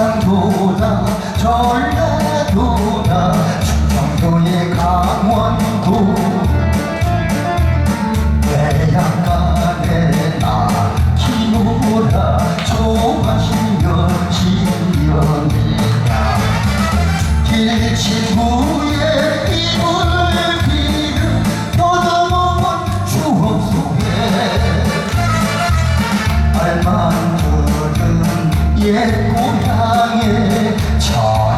태양보다 절대 옛 고향에 저